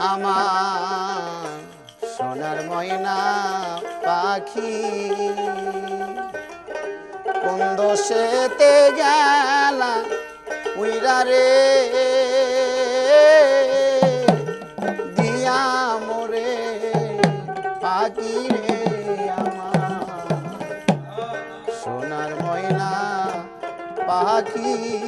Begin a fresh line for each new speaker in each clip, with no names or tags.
আমার সোনার ময়না পাখি। কন্দ দোষেতে গেলা উইরা রে? দিয়া মোরে পাখি রে আমার। সোনার ময়না পাখি।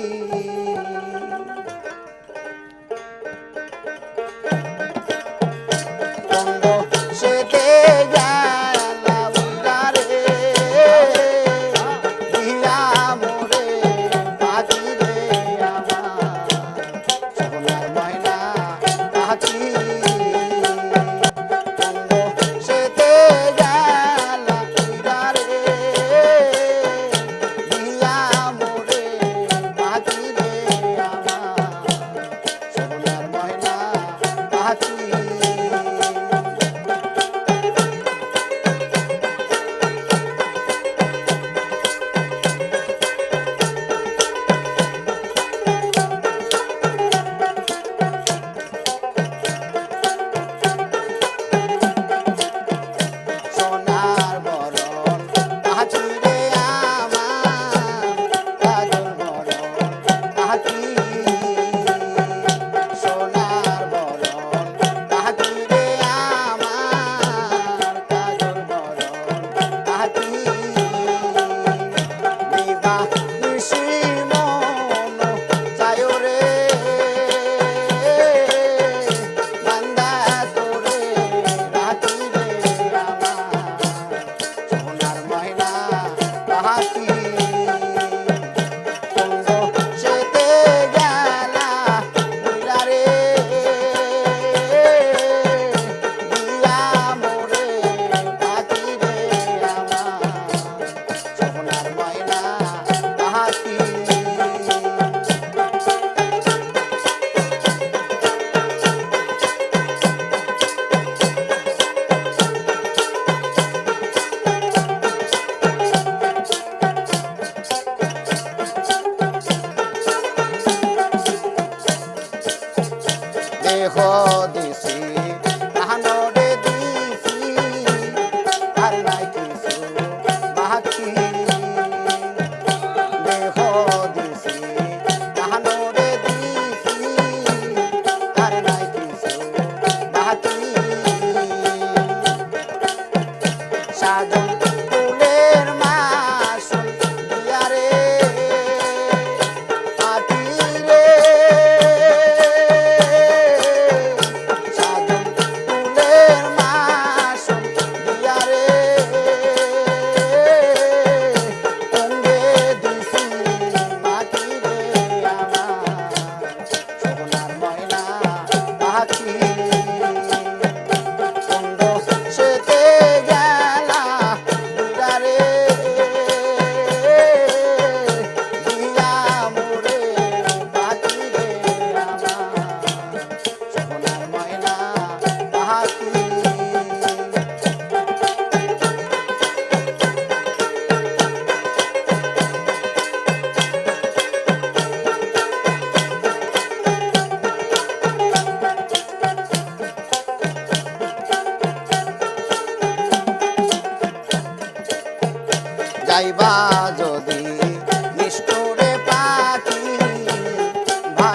Yeah.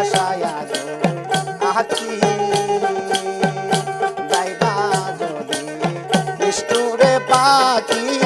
ভাষায় আছি যাইবা যদি নিষ্ঠুরে বাকি